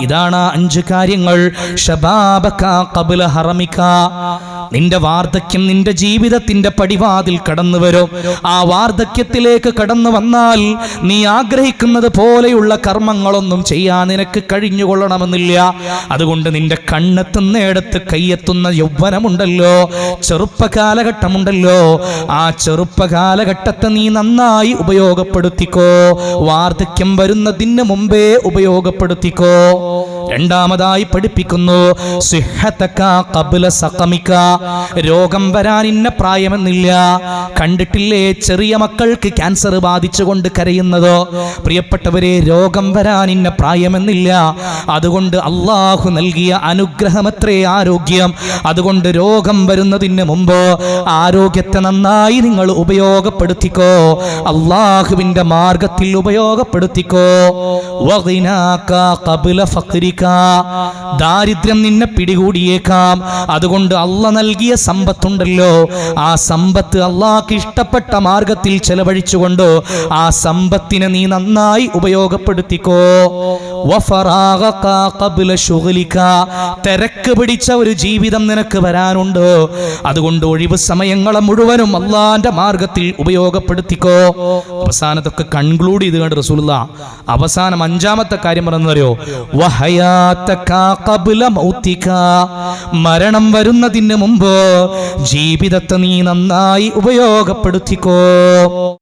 ഇതാണ് അഞ്ച് കാര്യങ്ങൾ. ഷബാബക ഖബ്ല ഹറമിക നിന്റെ വാർദ്ധക്യം നിന്റെ ജീവിതത്തിന്റെ പടിവാതിൽ കടന്നു വരും. ആ വാർദ്ധക്യത്തിലേക്ക് കടന്നു വന്നാൽ നീ ആഗ്രഹിക്കുന്നത് പോലെയുള്ള കർമ്മങ്ങളൊന്നും ചെയ്യാൻ നിനക്ക് കഴിഞ്ഞുകൊള്ളണമെന്നില്ല. അതുകൊണ്ട് നിന്റെ കണ്ണെത്തുന്നിടത്ത് കയ്യെത്തുന്ന യൗവനമുണ്ടല്ലോ ചെറുപ്പകാലഘട്ടമുണ്ടല്ലോ. ആ ചെറുപ്പകാലഘട്ടത്തെ നീ നന്നായി ഉപയോഗപ്പെടുത്തിക്കോ. വാർദ്ധക്യം വരുന്നതിന് മുമ്പേ ഉപയോഗപ്പെടുത്തിക്കോ. രണ്ടാമതായി പഠിപ്പിക്കുന്നു സിഹത്തക്ക ഖബ്ല സഖമിക. രോഗം വരാൻ ഇന്ന പ്രായമെന്നില്ല. കണ്ടിട്ടില്ലേ? ചെറിയ മക്കൾക്ക് ക്യാൻസർ ബാധിച്ചുകൊണ്ട് കരയുന്നത്? പ്രിയപ്പെട്ടവരെ രോഗം വരാൻ ഇന്ന പ്രായമെന്നില്ല. അതുകൊണ്ട് അള്ളാഹു നൽകിയ അനുഗ്രഹമത്രേ ആരോഗ്യം. അതുകൊണ്ട് രോഗം വരുന്നതിന് മുമ്പ് ആരോഗ്യത്തെ നന്നായി നിങ്ങൾ ഉപയോഗപ്പെടുത്തിക്കോ. അള്ളാഹുവിന്റെ മാർഗത്തിൽ ഉപയോഗപ്പെടുത്തിക്കോ. ദാരിദ്ര്യം നിന്നെ പിടികൂടിയേക്കാം. അതുകൊണ്ട് അല്ല നൽകിയ സമ്പത്തുണ്ടല്ലോ. ആ സമ്പത്ത് അള്ളാഹ്ക്ക് ഇഷ്ടപ്പെട്ട മാർഗത്തിൽ ചെലവഴിച്ചുകൊണ്ട് ആ സമ്പത്തിനെ നീ നന്നായി ഉപയോഗപ്പെടുത്തിക്കോ. തിരക്ക് പിടിച്ച ഒരു ജീവിതം നിനക്ക് വരാനുണ്ട്? അതുകൊണ്ട് ഒഴിവ് സമയങ്ങളെ മുഴുവനും അള്ളാന്റെ മാർഗത്തിൽ ഉപയോഗപ്പെടുത്തിക്കോ. അവസാനത്തൊക്കെ കൺക്ലൂഡ് ചെയ്ത് കണ്ട് റസൂല അവസാനം അഞ്ചാമത്തെ കാര്യം പറഞ്ഞറിയോ. മരണം വരുന്നതിന് മുമ്പ് ജീവിതത്തെ നീ നന്നായി ഉപയോഗപ്പെടുത്തിക്കോ.